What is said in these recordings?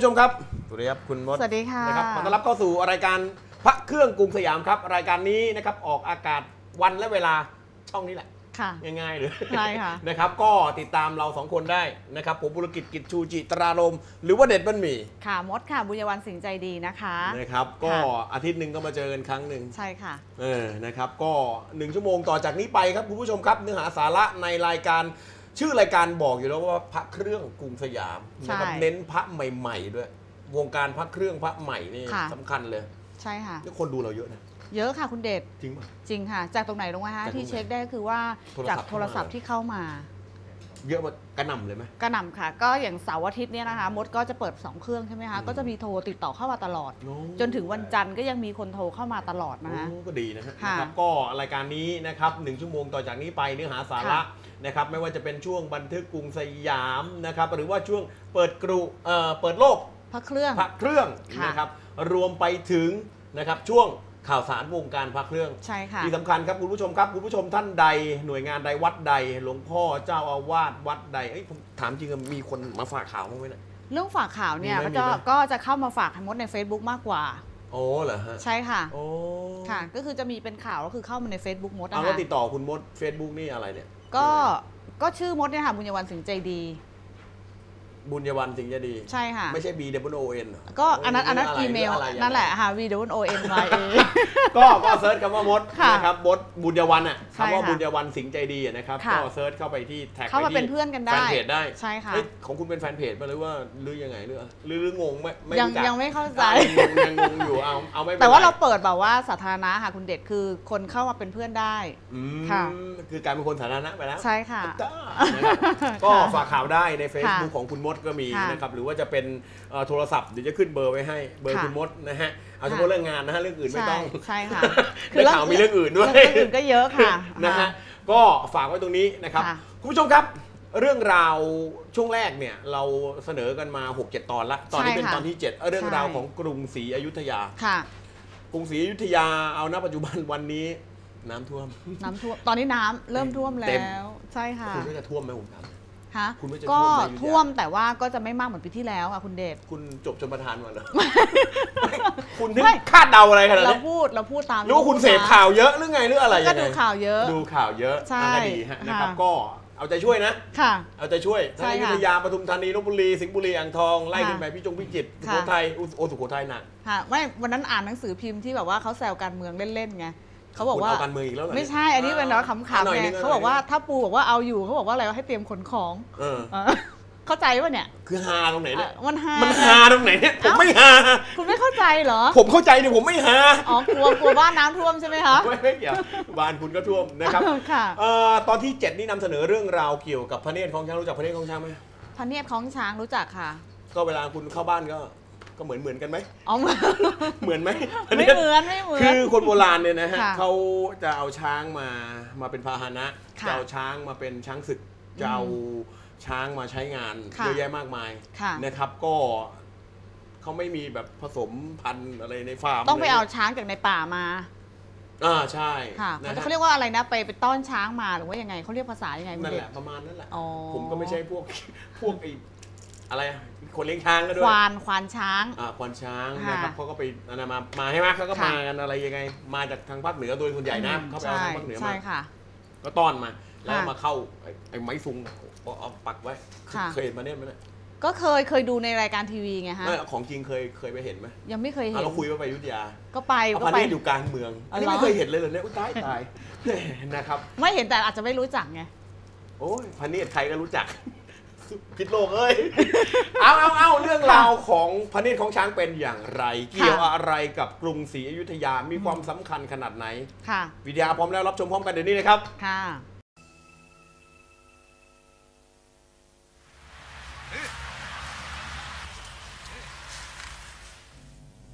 วัสดีครับคุณผู้ชมครับสวัสดีครับคุณมดสวัสดีค่ะนะครับขอต้อนรับเข้าสู่รายการพระเครื่องกรุงสยามครับ รายการนี้นะครับออกอากาศวันและเวลาช่องนี้แหละค่ะง่ายๆเลยใช่ค่ะนะครับก็ติดตามเราสองคนได้นะครับผมบุรกิจกิจชูจิตรารมหรือว่าเด็ดบันหมี่ค่ะมดค่ะบุญยวันสิงห์ใจดีนะคะนะครับก็ค่ะอาทิตย์หนึ่งก็มาเจอกันครั้งหนึ่งใช่ค่ะเออนะครับก็หนึ่งชั่วโมงต่อจากนี้ไปครับคุณผู้ชมครับเนื้อหาสาระในรายการ ชื่อรายการบอกอยู่แล้วว่าพระเครื่องกรุงสยามนะครับใช่เน้นพระใหม่ ๆ ด้วย วงการพระเครื่องพระใหม่นี่ค่ะ สำคัญเลยใช่ค่ะ นี่คนดูเราเยอะนะเยอะค่ะคุณเดชจริงป่ะ จริงค่ะ จากตรงไหนลงมาฮะจากตรงไหนที่เช็คได้คือว่าโทรศัพท์จากโทรศัพท์เข้ามาที่เข้ามาเยอะมากระหน่ำเลยไหม กระหน่ำค่ะ ก็อย่างเสาร์อาทิตย์เนี่ยนะคะ มดก็จะเปิด 2 เครื่องใช่ไหมคะ อืม ก็จะมีโทรติดต่อเข้ามาตลอดโอ้จนถึงวันจันทร์ก็ยังมีคนโทรเข้ามาตลอดนะคะ โอ้ก็ดีนะฮะค่ะนะครับก็รายการนี้นะครับหนึ่งชั่วโมงต่อจากนี้ไปเนื้อหาสาระ ค่ะ นะครับไม่ว่าจะเป็นช่วงบันทึกกรุงสยามนะครับหรือว่าช่วงเปิดกรุเอ่อเปิดโลกพระเครื่อง พระเครื่องค่ะ นะครับรวมไปถึงนะครับช่วงข่าวสารวงการพระเครื่อง ใช่ค่ะ ที่สำคัญครับคุณผู้ชมครับคุณผู้ชมท่านใดหน่วยงานใดวัดใด หลวงพ่อเจ้าอาวาสวัดใดเอ้ยผมถามจริงอะมีคนมาฝากข่าวบ้างไหมเนี่ยเรื่องฝากข่าวเนี่ยมีไหมก็จะมีไหม ก็จะเข้ามาฝากให้มดใน Facebook มากกว่า โอ้เหรอฮะใช่ค่ะโอ้ค่ะ ก็คือจะมีเป็นข่าวก็คือเข้ามาใน Facebook มดเอานะแล้วคะติดต่อคุณมด Facebook นี่อะไรเนี่ย ก็ก็ชื่อมดเนี่ยค่ะบุญยวันสิงห์ใจดี บุญยวันสิงห์จะดี ใช่ค่ะ ไม่ใช่ B W O N ก็อันนั้นอันนั้นหรือีเมลหรืออะไรนั่นแหละค่ะ v w o n y a ก็ก็เซิร์ชคำว่ามดค่ะนะครับมดบุญยวันอะใช่คำว่าค่ะบุญยวันสิงห์ใจดีอะนะครับค่ะก็เซิร์ชเข้าไปที่แท็กเข้ามาที่เป็นเพื่อนกันได้แฟนเพจได้ใช่ค่ะเอ้ยของคุณเป็นแฟนเพจมาหรือว่าหรือยังไงหรือหรือหรืองงไม่ไม่ยังรู้จักยังไม่เข้าใจอะยังงงยังงงอยู่เอาเอาไม่ป็นแต่ว่าไเราเปิดแบบว่าสาธารณะค่ะคุณเด็ดคือคนเข้ามาเป็นเพื่อนได้อืมค่ะคือกลายเป็นคนสาธารณะไปแล้วใช่ค่ะจ้านะครับก็ฝากข่าวได้ใน Facebook ค่ะของคุณมดก็มีค่ะนะครับหรือว่าจะเป็นเอ่อโทรศัพท์เดี๋ยวจะขึ้นเบอร์ไว้ให้เบอร์ค่ะ คุณมดนะฮะเอาเฉค่ะพาะเรื่องงานนะฮะเรื่องอื่นไม่ใช่ต้อง ใช่ค่ะได้ข่าวมีเรื่องอื่นด้วย เรื่องอื่นก็เยอะค่ะ นะฮะก็ฝากไว้ตรงนี้นะครับ ค่ะคุณผู้ชมครับ เรื่องราวช่วงแรกเนี่ยเราเสนอกันมา 6-7 ตอนละ ตอนนี้ใช่เป็นค่ะตอนที่ 7 เรื่องใช่ราวของกรุงศรีอยุธยา ค่ะ กรุงศรีอยุธยาเอาณปัจจุบันวันนี้น้ำท่วม น้ำท่วม ตอนนี้น้ำเริ่มท่วมแล้เต็ม ว ใช่ค่ะ คุณก็จะท่วมไหมผมถาม ฮะคุณว่าจะก็ท่วมไหมอยุธยาท่วมแต่ว่าก็จะไม่มากเหมือนปีที่แล้วค่ะคุณเดชคุณจบชนประทานมาเหรอคุณถึงไม่คาดเดาอะไรขนาดเรานี้พูดเราพูดตามหรือว่าคุณเสพข่าวเยอะหรือไงหรืออะไรก็ยังไงดูข่าวเยอะดูข่าวเยอะใช่อะก็ดีฮะนะครับค่ะก็เอาใจช่วยนะค่ะเอาใจช่วยใช่ทั้งอยุค่ะธยาปทุมธานีลบบุรี สิงห์บุรีอ่างทอง ไล่ค่ะขึ้นไปพี่จงพิจิตรสุค่ะโขทัยอุโอสุโขทัยหนักค่ะไม่วันนั้นอ่านหนังสือพิมพ์ที่แบบว่าเขาแซวการเมืองเล่นๆไง เขาบอกว่าคุณเอาการเมืองอีกแล้วเหรอไม่ใช่อันนี้เป็นแบบว่าขำหน่ๆอยไงนึงเขาบอกว่าถ้าปูบอกว่าเอาอยู่เขาบอกว่าอะไรว่าให้เตรียมขนของเออ เออเข้าใจป่ะเนี่ยคือฮาตรงไหนเนี่ยอะมันฮามันฮาตรงไหนเนี่ย ผมเอ้าไม่ฮา คุณไม่เข้าใจเหรอผมเข้าใจเนี่ยผมไม่ฮาอ๋อกลัวกลัวบ้านน้ำท่วมใช่ไหมคะไม่ไม่เกี่ยวบ้านคุณก็ท่วมนะครับค่ะ เอ่อตอนที่ 7 นี่นำเสนอเรื่องราวเกี่ยวกับพระเนตรของช้างรู้จักพระเนตรของช้างไหมพระเนียดของช้างรู้จักค่ะ ก็เวลาคุณเข้าบ้านก็ ก็เหมือนเหมือนกันไหม อ๋อเหมือนเหมือนไหมไม่เหมือนไม่เหมือน คือคนโบราณเนี่ยนะฮะค่ะเขาจะเอาช้างมามาเป็นพาหนะค่ะจะเอาช้างมาเป็นช้างศึกจะเอาช้างมาใช้งานค่ะเยอะแยะมากมายค่ะ นะครับ ก็เขาไม่มีแบบผสมพันธุ์อะไรในฟาร์มต้องไปเอาลยช้างจากในป่ามาอ่าใช่ค่ะนะฮะเขาเรียกว่าอะไรนะไปไปต้อนช้างมาหรือว่ายังไงเขาเรียกภาษายังไงคุณนั่นเด็แหกละประมาณนั้นแหละ อ๋อผมก็ไม่ใช่พวก พวกไอ้ อะไรอะคนเลี้ยงช้างก็ด้คววายนควานช้าง อ่าควานช้างค่ะนะครับเขาก็ไปอันนั้นมามาให้มาเขาก็ค่ะ มากันอะไรยังไง มาจากทางภาคเหนือโดยส่วนใหญ่นะเขาไปเอาใช่ทางภาคเหนือใช่มาค่ะ ก็ต้อนมา แล้วค่ะมาเข้าไอ้ไอ้ไม้ซุงเอาเอาปักไว้ค่ะ เคยเห็นมาเนี่ยไหมเนี่ยก็เคยเคยดูในรายการทีวีไงฮะไม่ของจริงเคยเคยไปเห็นไหมยังไม่เคยเห็อะนเราคุยว่าไปอยุธยา ก็ไปเอาก็พันไปเนตรอยู่กลางเมือง อันนี้อ๋อไม่เคยเห็นเลยเหรอเนี่ยอุ๊ยตายตาย นะครับ ไม่เห็นแต่อาจจะไม่รู้จักไง โอ้ยพันเนตรใครก็รู้จัก พิษโลกเอ้ย เอาเอาเอาเรื่องราวของพระเนตรของช้างเป็นอย่างไร เกี่ยวอะไรกับกรุงศรีอยุธยา มีความสำคัญขนาดไหน ค่ะ วิทยาพร้อมแล้วรับชมพร้อมกันเดี๋ยวนี้นะครับ ค่ะ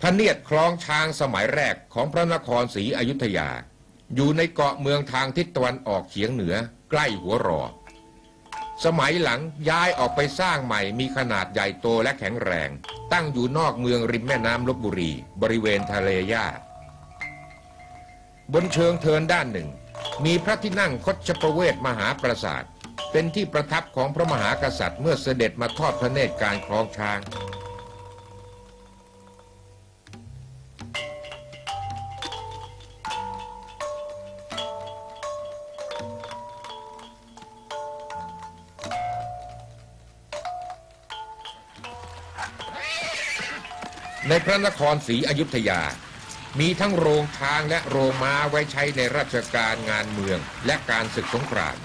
พระเนียดคล้องช้างสมัยแรกของพระนครศรีอยุธยา อยู่ในเกาะเมืองทางทิศตะวันออกเฉียงเหนือ ใกล้หัวรอ สมัยหลังย้ายออกไปสร้างใหม่มีขนาดใหญ่โตและแข็งแรง ตั้งอยู่นอกเมืองริมแม่น้ำลบบุรี บริเวณทะเลย่าบนเชิงเทินด้านหนึ่ง มีพระที่นั่งคดชประเวทมหาปราสาท เป็นที่ประทับของพระมหากษัตริย์เมื่อเสด็จมาทอดพระเนตรการคลองช้าง ในพระนครศรีอยุธยา มีทั้งโรงช้างและโรงม้าไว้ใช้ในราชการงานเมืองและการศึกสงคราม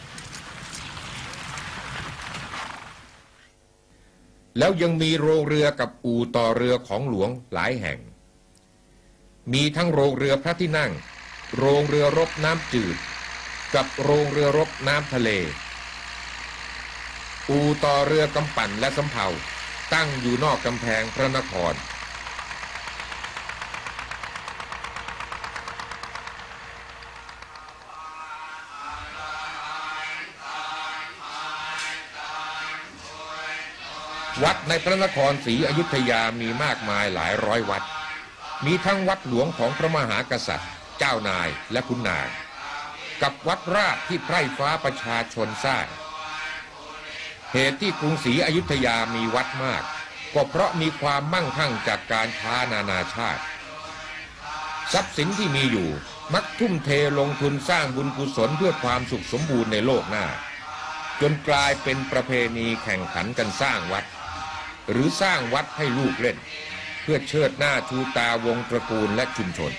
แล้วยังมีโรงเรือกับอู่ต่อเรือของหลวงหลายแห่ง มีทั้งโรงเรือพระที่นั่ง โรงเรือรบน้ำจืด กับโรงเรือรบน้ำทะเล อู่ต่อเรือกำปั่นและสำเภาตั้งอยู่นอกกำแพงพระนคร วัดในพระนครศรีอยุธยามีมากมายหลายร้อยวัด มีทั้งวัดหลวงของพระมหากษัตริย์ เจ้านายและขุนนางกับวัดราชที่ไพร่ฟ้าประชาชนสร้างเหตุที่กรุงศรีอยุธยามีวัดมาก ก็เพราะมีความมั่งคั่งจากการค้านานาชาติ ทรัพย์สินที่มีอยู่มักทุ่มเทลงทุนสร้างบุญกุศลเพื่อความสุขสมบูรณ์ในโลกหน้า จนกลายเป็นประเพณีแข่งขันกันสร้างวัด หรือสร้างวัดให้ลูกเล่น เพื่อเชิดหน้าชูตาวงตระกูลและชุมชน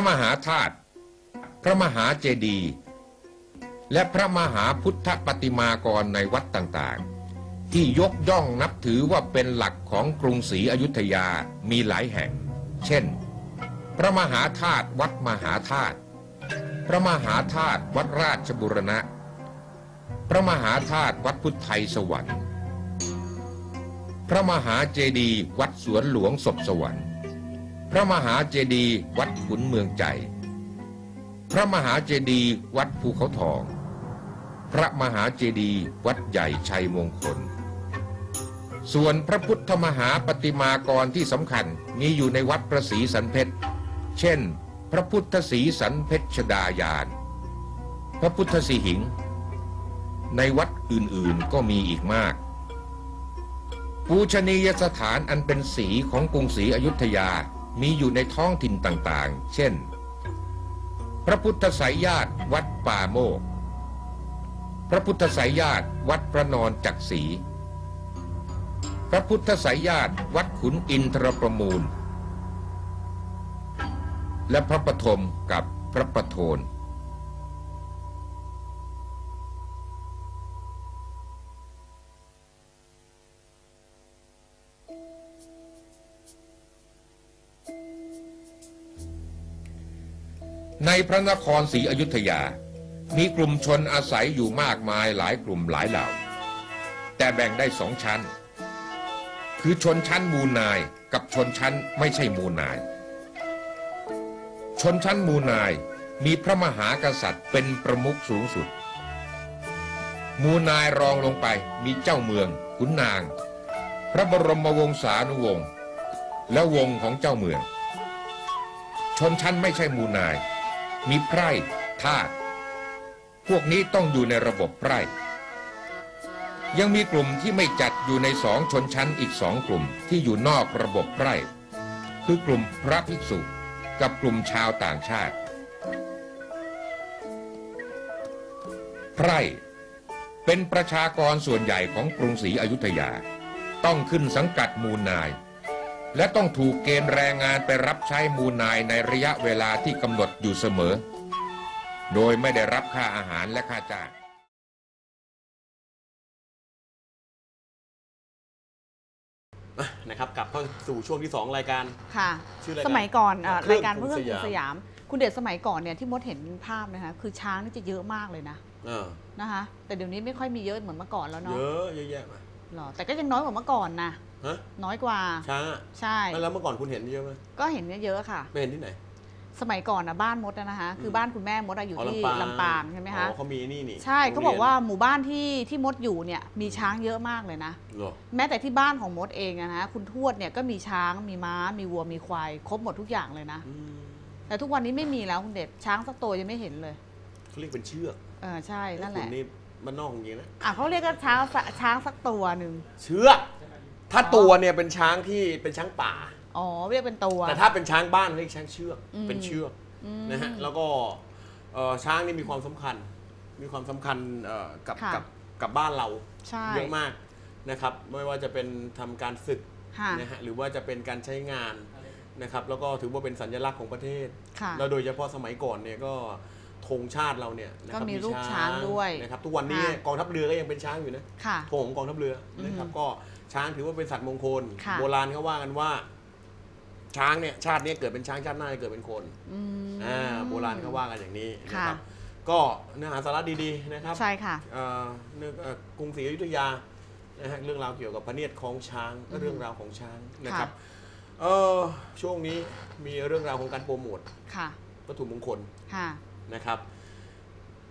ระมหาธาตุพระมหาเจดีย์และพระมหาพุทธปฏิมากรในวัดต่างๆ ที่ยกย่องนับถือว่าเป็นหลักของกรุงศรีอยุธยามีหลายแห่ง เช่น พระมหาธาตุวัดมหาธาตุพระมหาธาตุวัดราชบุรณะ พระมหาธาตุวัดพุทธไทยสวรรค์ พระมหาเจดีย์วัดสวนหลวงศพสวรรค์ พระมหาเจดีย์วัดขุนเมืองใจ พระมหาเจดีย์วัดภูเขาทอง พระมหาเจดีย์วัดใหญ่ชัยมงคล ส่วนพระพุทธมหาปฏิมากรที่สำคัญมีอยู่ในวัดพระศรีสันเพชร เช่น พระพุทธศรีสันเพชรดายาน พระพุทธสีหิง ในวัดอื่นๆก็มีอีกมากปูชนียสถานอันเป็นสีของกรุงศรีอยุธยา มีอยู่ในท้องถิ่นต่างๆ เช่น พระพุทธไสยญาติวัดป่าโมก พระพุทธไสยญาติวัดพระนอนจักรีพระพุทธไสยญาติวัดขุนอินทรประมูล และพระปฐมกับพระปโทน ในพระนครศรีอยุธยา มีกลุ่มชนอาศัยอยู่มากมายหลายกลุ่มหลายเหล่า แต่แบ่งได้สองชั้น คือชนชั้นมูนายกับชนชั้นไม่ใช่มูนาย ชนชั้นมูนายมีพระมหากษัตริย์เป็นประมุขสูงสุด มูนายรองลงไปมีเจ้าเมืองขุนนาง พระบรมวงศานุวงศ์และวงของเจ้าเมือง ชนชั้นไม่ใช่มูนาย มีไพร่ทาสพวกนี้ต้องอยู่ในระบบไพร่ ยังมีกลุ่มที่ไม่จัดอยู่ในสองชนชั้นอีกสองกลุ่มที่อยู่นอกระบบไพร่ คือกลุ่มพระภิกษุกับกลุ่มชาวต่างชาติ ไพร่เป็นประชากรส่วนใหญ่ของกรุงศรีอยุธยา ต้องขึ้นสังกัดมูลนาย และต้องถูกเกณฑ์แรงงานไปรับใช้มูลนายในระยะเวลาที่กำหนดอยู่เสมอ โดยไม่ได้รับค่าอาหารและค่าจ้างอะนะครับกลับเข้าสู่ช่วงที่ 2 รายการค่ะชื่อรายการสมัยก่อนเอ่อเครื่ราองยการกรุเพื่งอนสกรุยามงสยาม คุณเดชสมัยก่อนเนี่ยที่มดเห็นภาพนะคะคือช้างนี่จะเยอะมากเลยนะเออนะคะ แต่เดี๋ยวนี้ไม่ค่อยมีเยอะเหมือนเมื่อก่อนแล้วเนาะเยอะเยอะแยะมา หรอแต่ก็ยังน้อยกว่าเมื่อก่อนนะฮะน้อยกว่า ช้างอะใช่ แล้วเมื่อก่อนคุณเห็นเยอะไหมก็เห็นเยอะๆค่ะ ไม่เห็นที่ไหน สมัยก่อนนะบ้านมดอะนะคะ คือบ้านคุณแม่มดอะอยู่ที่ลำปางใช่ไหมคะอ๋อเขามีนี่นี่ ใช่โรงเขาบอกรียนว่าหมู่บ้านที่ที่มดอยู่เนี่ยมีช้างเยอะมากเลยนะเหรอแม้แต่ที่บ้านของมดเองอะนะคุณทวดเนี่ยก็มีช้างมีม้า มีวัวมีควายครบหมดทุกอย่างเลยนะอืมแต่ทุกวันนี้ไม่มีแล้วคุณเดชช้างสักตัวยังไม่เห็นเลยเขาเรียกเป็นเชือกเออใช่นั่นแหคุละณนี่ มันนอกจริงๆนะ อะเขาเรียกกันช้างสักช้างสักตัวหนึ่งเชือกถ้าตัวเนี่ยเป็นช้างที่เป็นช้างป่า อ๋อเรียกเป็นตัว แต่ถ้าเป็นช้างบ้านเรียกช้างเชือก อืมเป็นเชือกอืมนะฮะแล้วก็เอ่อช้างนี่มีความสำคัญ มีความสำคัญเอ่อกับค่ะกับกับบ้านเราใช่เยอะมากนะครับ ไม่ว่าจะเป็นทำการศึกค่ะ นะฮะหรือว่าจะเป็นการใช้งานนะครับ แล้วก็ถือว่าเป็นสัญลักษณ์ของประเทศ ค่ะ แล้วโดยเฉพาะสมัยก่อนเนี่ยก็ ธงชาติเราเนี่ยนะครัก็บมีรูปช้างด้วยนะครับทุกวันนี้ค่ะกองทัพเรือก็ยังเป็นช้างอยู่นะค่ะ ธงของกองทัพเรือนะครับอืมก็ช้างถือว่าเป็นสัตว์มงคล ค่ะ โบราณเขาว่ากันว่า ช้างเนี่ยชาติเนี้เกิดเป็นช้างชาติหน้าจะเกิดเป็นคนอืม อ่าโบราณเขาว่ากันอย่างนี้นะค่ะครับก็เนื้อหาสาระดีๆนะครับ ใช่ค่ะ เอ่อเรื่องเอ่อกรุงศรีอยุธยานะฮะเรื่องราวเกี่ยวกับพระเนียดของช้างอืมเรื่องราวของช้างนะคค่ะรับเออช่วงนี้มีเรื่องราวของการโปรโมทค่ะ วัตถุมงคลค่ะ นะครับ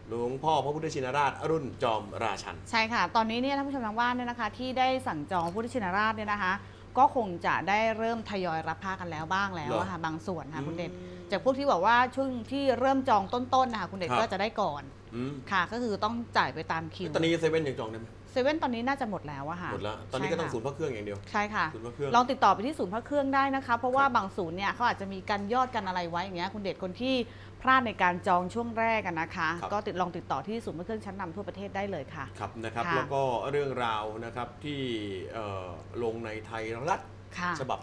หลวงพ่อพระพุทธชินราชรุ่นจอมราชัน ใช่ค่ะ ตอนนี้เนี่ยท่านผู้ชมทางบ้านเนี่ยนะคะ ที่ได้สั่งจองพุทธชินราชเนี่ยนะคะ ก็คงจะได้เริ่มทยอยรับผ้ากันแล้วบ้างแล้วเหรออะค่ะบางส่วนค่ะคุณเด่นอืมจากพวกที่บอกว่าช่วงที่เริ่มจองต้นๆนะคะคุณเด่นครับ ก็จะได้ก่อนอืมค่ะ ก็คือต้องจ่ายไปตามคิวตอนนี้เซเว่นยังจองได้ไหมเซเว่นตอนนี้น่าจะหมดแล้วอะค่ะหมดแล้วตอนนี้ก็ต้องใช่ศูค่ะนย์พระเครื่องอย่างเดียว ใช่ค่ะ ศูนย์พระเครื่อง ลองติดต่อไปที่ศูนย์พระเครื่องได้นะคะ เพราะว่าครับบางศูนย์เนี่ยเขาอาจจะมีการยอดกันอะไรไว้อย่างเงี้ยคุณเดชคนที่ พลาดในการจองช่วงแรกกันนะคะ ครับ ก็ติดลองติดต่อที่ศูนย์พระเครื่องชั้นนำทั่วประเทศได้เลยค่ะ ครับนะครับ ค่ะ แล้วก็เรื่องราวนะครับที่เอ่อลงในไทยรัฐค่ะฉบับ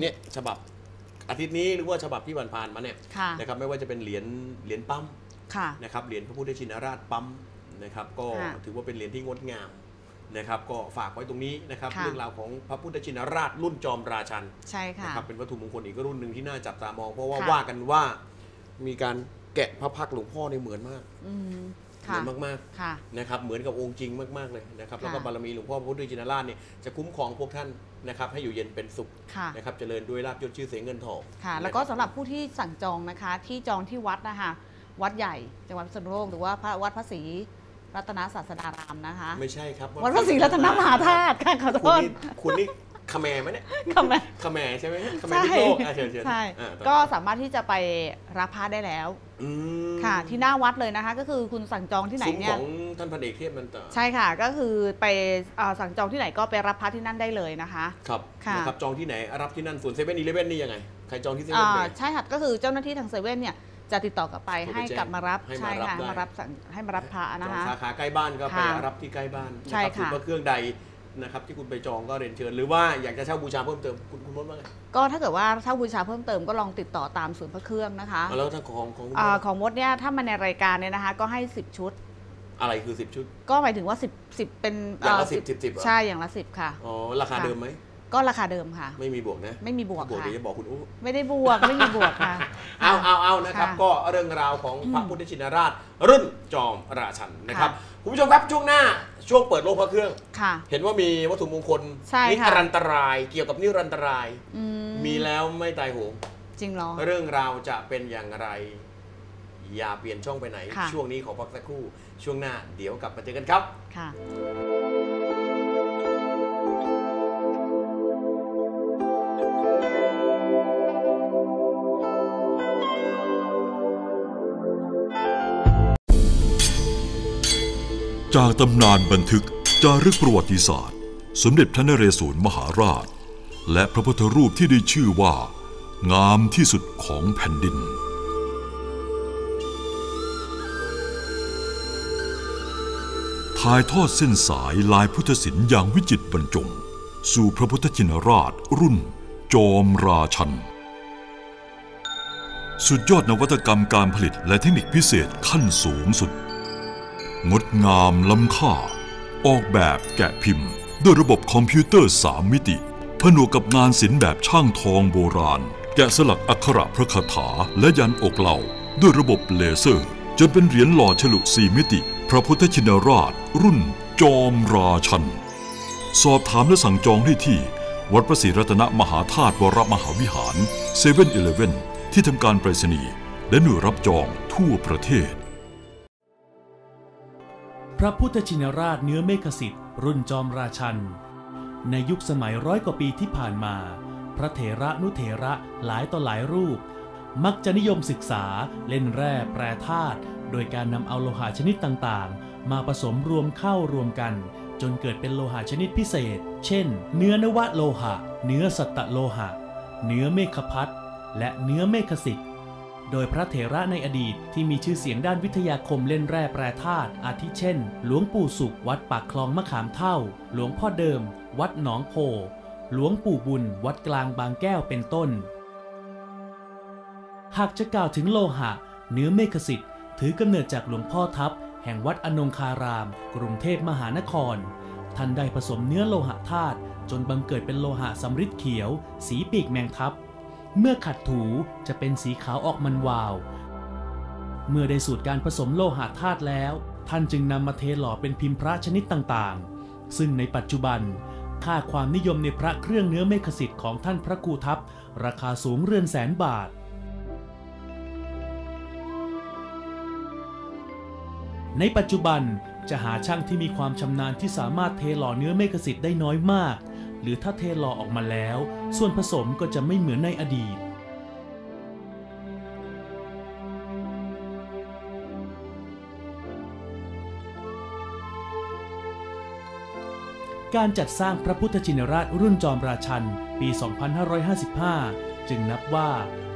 เนี่ยฉบับอาทิตย์นี้หรือว่าฉบับที่ผ่านๆมาเนี่ยค่ะนะครับไม่ว่าจะเป็นเหรียญเหรียญปั๊มค่ะ นะครับเหรียญพระพุทธชินราชปั๊มนะครับก็ค่ะถือว่าเป็นเหรียญที่งดงามนะครับ ก็ฝากไว้ตรงนี้นะครับค่ะ เรื่องราวของพระพุทธชินราชรุ่นจอมราชัน ใช่ค่ะ นะครับเป็นวัตถุมงคลอีกรุ่นหนึ่งที่น่าจับตามอง เพราะว่าค่ะ ว่ากันว่า มีการแกะพระพักตร์หลวงพ่อในเหมือนมากอืมเหค่ะมือนมากค่ะ ๆนะครับเหมือนกับองค์จริงมากๆเลยนะครับค่ะแล้วก็บารมีหลวงพ่อพระพุทธชินราชเนี่ยจะคุ้มครองพวกท่านนะครับให้อยู่เย็นเป็นสุขค่ะ นะครับเจริญด้วยลาภยศชื่อเสียงเงินทองค่ะ แล้วก็สำหรับผู้ที่สั่งจองนะคะ ที่จองที่วัดนะคะวัดใหญ่จังหวัดพิษณุโลกหรือว่าพระวัดพระศรีรัตนศาสดารามนะคะ ไม่ใช่ครับวัดพระศรีรัตนมหาธาตุค่ะขอโทคุณษ นี่คุณนี่ ขแมไหมเนี่ยคำแม่ขแมใช่ไหมขแมใช่พิษโลกอะเชิญเชิญใช่อะต่อก็สามารถที่จะไปรับผ้าได้แล้วอืมค่ะ ที่หน้าวัดเลยนะคะ ก็คือคุณสั่งจองที่ไหนซุ้มเนี่ขยองท่านพันเอกเทพนันตาใช่ค่ะ ก็คือไปเอ่อสั่งจองที่ไหนก็ไปรับผ้าที่นั่นได้เลยนะคะ ครับค่ะนะครับจองที่ไหนรับที่นั่นส่วนเซเว่นอีเลเว่นนี่ยังไงใครจองที่เซอ่าเว่นไปใช่ค่ะก็คือเจ้าหน้าที่ทางเซเว่นเนี่ยจะติดต่อกลับไปโทรไปให้แจ้งกลับมารับให้มาใช่รับค่ะได้มารับสั่งให้มารับพระจนะองคะสาขาใกล้บ้านก็ไปค่ะรับที่ใกล้บ้านใช่นะครับค่ะส่วนพระเครื่องใด นะครับที่คุณไปจองก็เรียนเชิญ หรือว่าอยากจะเช่าบูชาเพิ่มเติมคุณคุณมดว่าไงก็ถ้าเกิดว่าถ้าบูชาเพิ่มเติมก็ลองติดต่อตามศูนย์พระเครื่องนะคะอะแล้วถ้าของของคุณมอาดของมดเนี่ยถ้ามาในรายการเนี่ยนะคะก็ให้ 10 ชุด อะไรคือ 10 ชุด ก็หมายถึงว่า 10 10เป็นอย่างละเ10 10 10เหรอใช่อย่างละ 10 ค่ะ อ๋อราคาค่ะเดิมไหมก็ราคาเดิมค่ะ ไม่มีบวกนะ ไม่มีบวกบวกค่ะเดี๋ยวจะบอกคุณอู้ไม่ได้บวก ไม่มีบวกค่ะ เอาเอาเอานะครับค่ะก็เรื่องราวของพระพุทธชินราช รุ่นจอมราชันนะครับค่ะคุณผู้ชมครับช่วงหน้า ช่วงเปิดโลกพระเครื่อง ค่ะ เห็นว่ามีวัตถุมงคลใช่นิค่ะ รันตราย เกี่ยวกับนิรันตราย อืมีแล้วไม่ตายโหงจริงเหรอ เรื่องราวจะเป็นอย่างไร อย่าเปลี่ยนช่องไปไหน ค่ะ ช่วงนี้ขอพักสักครู่ ช่วงหน้าเดี๋ยวกลับมาเจอกันครับ ค่ะ จากตำนานบันทึกจารึกประวัติศาสตร์ สมเด็จพระนเรศวรมหาราช และพระพุทธรูปที่ได้ชื่อว่า งามที่สุดของแผ่นดิน ถ่ายทอดเส้นสายลายพุทธศิลป์อย่างวิจิตรบรรจง สู่พระพุทธชินราชรุ่น จอมราชัน สุดยอดนวัตกรรมการผลิตและเทคนิคพิเศษขั้นสูงสุด งดงามล้ำค่า ออกแบบแกะพิมพ์ ด้วยระบบคอมพิวเตอร์3มิติ ผนวกกับงานศิลป์แบบช่างทองโบราณ แกะสลักอักขระพระคาถาและยันอกเหล่า ด้วยระบบเลเซอร์ จนเป็นเหรียญหล่อฉลุ4มิติ พระพุทธชินราช รุ่น จอมราชัน สอบถามและสั่งจองได้ที่ วัดพระศรีรัตนมหาธาตุวรมหาวิหารเซเว่นอีเลฟเว่นที่ทำการไปรษณีย์และหน่วยรับจองทั่วประเทศ ระพุทธชินราชเนื้อเมฆสิทธิ์รุ่นจอมราชัน ในยุคสมัยร้อยกว่าปีที่ผ่านมา พระเถระนุเถระหลายต่อหลายรูป มักจะนิยมศึกษาเล่นแร่แปรธาตุโดยการนำเอาโลหะชนิดต่างๆ มาผสมรวมเข้ารวมกัน จนเกิดเป็นโลหะชนิดพิเศษ เช่น เนื้อนวะโลหะ เนื้อสัตตโลหะ เนื้อเมฆพัทและเนื้อเมฆสิทธิ์ โดยพระเถระในอดีตที่มีชื่อเสียงด้านวิทยาคมเล่นแร่แปรธาตุอาทิเช่น หลวงปู่สุขวัดปากคลองมะขามเท่า หลวงพ่อเดิม วัดหนองโพหลวงปู่บุญ วัดกลางบางแก้วเป็นต้น หากจะกล่าวถึงโลหะ เนื้อเมฆสิทธิ์ถือกำเนิดจากหลวงพ่อทัพ แห่งวัดอนงคาราม กรุงเทพมหานคร ท่านได้ผสมเนื้อโลหะธาตุจนบังเกิดเป็นโลหะสำริดเขียว สีปีกแมงทับ เมื่อขัดถูจะเป็นสีขาวออกมันวาว เมื่อได้สูตรการผสมโลหะธาตุแล้ว ท่านจึงนำมาเทหล่อเป็นพิมพ์พระชนิดต่างๆ ซึ่งในปัจจุบัน ค่าความนิยมในพระเครื่องเนื้อเมฆสิทธิ์ของท่านพระครูทัพ ราคาสูงเรือนแสนบาท ในปัจจุบันจะหาช่างที่มีความชำนาญที่สามารถเทหล่อเนื้อเมฆสิทธิ์ได้น้อยมาก หรือถ้าเทหล่อออกมาแล้ว ส่วนผสมก็จะไม่เหมือนในอดีต การจัดสร้างพระพุทธชินราชรุ่นจอมราชันปี 2555 จึงนับว่า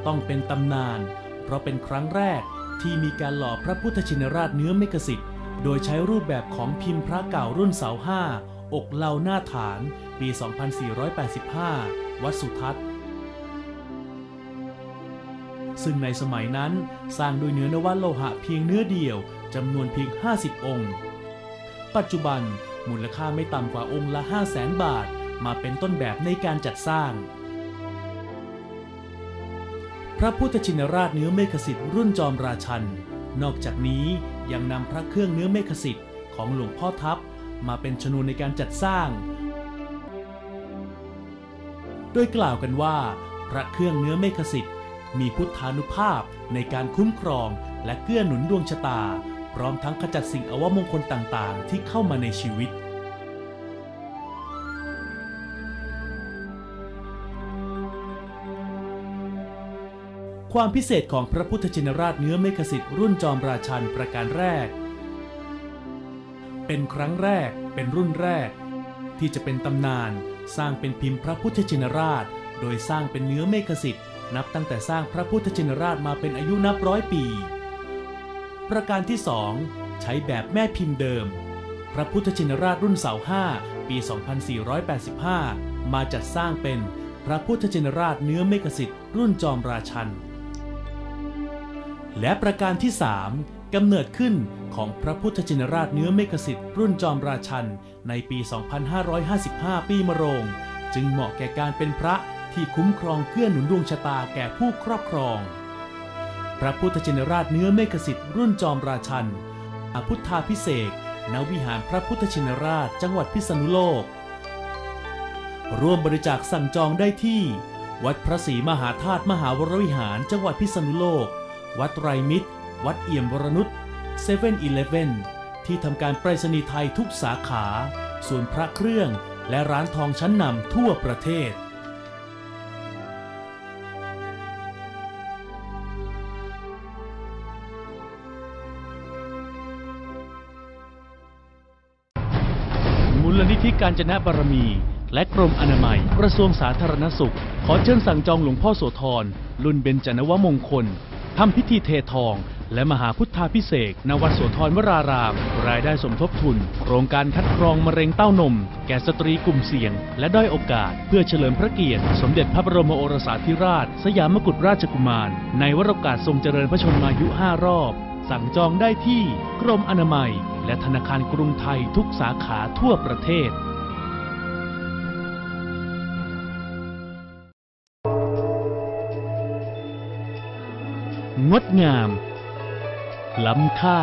ต้องเป็นตำนาน เพราะเป็นครั้งแรกที่มีการหล่อพระพุทธชินราชเนื้อเมกสิทธิ์โดยใช้รูปแบบของพิมพ์พระเก่ารุ่นเสาห้า อกเหลาหน้าฐาน ปี 2485 วัดสุทัศน์ ซึ่งในสมัยนั้นสร้างโดยเนื้อนวโลหะเพียงเนื้อเดียวจำนวนเพียง 50 องค์ ปัจจุบันมูลค่าไม่ต่ำกว่าองค์ละ 5 0 0แสนบาท มาเป็นต้นแบบในการจัดสร้าง พระพุทธชินราชเนื้อเมฆสิทธิ์รุ่นจอมราชัน นอกจากนี้ยังนำพระเครื่องเนื้อเมฆสิทธิ์ของหลวงพ่อทัพ มาเป็นชนวนในการจัดสร้าง โดยกล่าวกันว่า พระเครื่องเนื้อเมฆสิทธิ์มีพุทธานุภาพในการคุ้มครองและเกื้อหนุนดวงชะตา พร้อมทั้งขจัดสิ่งอวมงคลต่างๆ ที่เข้ามาในชีวิตความพิเศษของพระพุทธชินราชเนื้อเมฆสิทธิ์รุ่นจอมราชันประการแรก เป็นครั้งแรกเป็นรุ่นแรก ที่จะเป็นตำนานสร้างเป็นพิมพ์พระพุทธชินราช โดยสร้างเป็นเนื้อเมฆสิทธิ์นับตั้งแต่สร้างพระพุทธชินราชมาเป็นอายุนับร้อยปี ประการที่สองใช้แบบแม่พิมพ์เดิม พระพุทธชินราชรุ่นเสาห้าปี 2485 มาจัดสร้างเป็นพระพุทธชินราชเนื้อเมฆสิทธิ์รุ่นจอมราชัน และประการที่3กำเนิดขึ้น ของพระพุทธจินราชเนื้อเมกสิทธิ์รุ่นจอมราชัน ในปี 2555 ปีมะโรง จึงเหมาะแก่การเป็นพระที่คุ้มครองเกื้อหนุนดวงชะตาแก่ผู้ครอบครอง พระพุทธจินราชเนื้อเมกสิทธิ์รุ่นจอมราชันอพุทธาพิเศษณวิหารพระพุทธชินราชจังหวัดพิษณุโลก ร่วมบริจาคสั่งจองได้ที่ วัดพระศรีมหาธาตุมหาวรวิหารจังหวัดพิษณุโลก วัดไรมิตร วัดเอี่ยมวรนุษ 7 e เ e ่ e อที่ทำการไปรษณีย์ไทยทุกสาขา ส่วนพระเครื่องและร้านทองชั้นนำทั่วประเทศ มูลนิธิการจนะบารมี และกรมอนามัยกระทรวงสาธารณสุข ขอเชิญสั่งจองหลวงพ่อโสธร รุ่นเบญจนวมงคลทำพิธีเททอง และมหาพุทธาพิเศษกณวัดโสธรวราราม รายได้สมทบทุน โครงการคัดกรองมะเร็งเต้านม แก่สตรีกลุ่มเสี่ยง และด้อยโอกาส เพื่อเฉลิมพระเกียรติ สมเด็จพระบรมโอรสาธิราช สยามกุฎราชกุมาร ในวโรกาสทรงเจริญพระชนมายุ 5 รอบ สั่งจองได้ที่กรมอนามัย และธนาคารกรุงไทยทุกสาขาทั่วประเทศงดงาม ล้ำค่า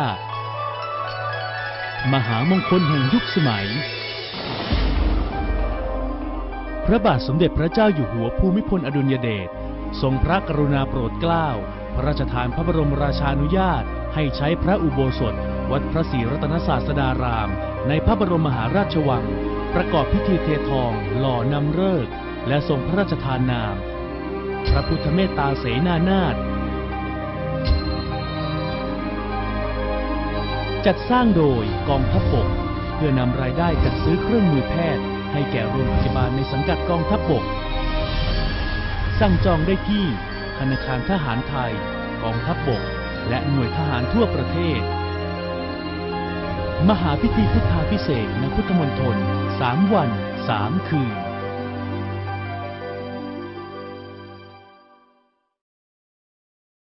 มหามงคลแห่งยุคสมัย พระบาทสมเด็จพระเจ้าอยู่หัวภูมิพลอดุลยเดชทรงพระกรุณาโปรดเกล้า พระราชทานพระบรมราชานุญาต ให้ใช้พระอุโบสถ วัดพระศรีรัตนศาสดาราม ในพระบรมมหาราชวัง ประกอบพิธีเททอง หล่อนำเลิก และทรงพระราชทานนาม พระพุทธเมตตาเสนานาถ จัดสร้างโดยกองทัพบก เพื่อนำรายได้จัดซื้อเครื่องมือแพทย์ ให้แก่โรงพยาบาลในสังกัดกองทัพบก สั่งจองได้ที่ธนาคารทหารไทย กองทัพบก และหน่วยทหารทั่วประเทศ มหาพิธีพุทธาพิเศษณพุทธมณฑล3วัน 3 คืน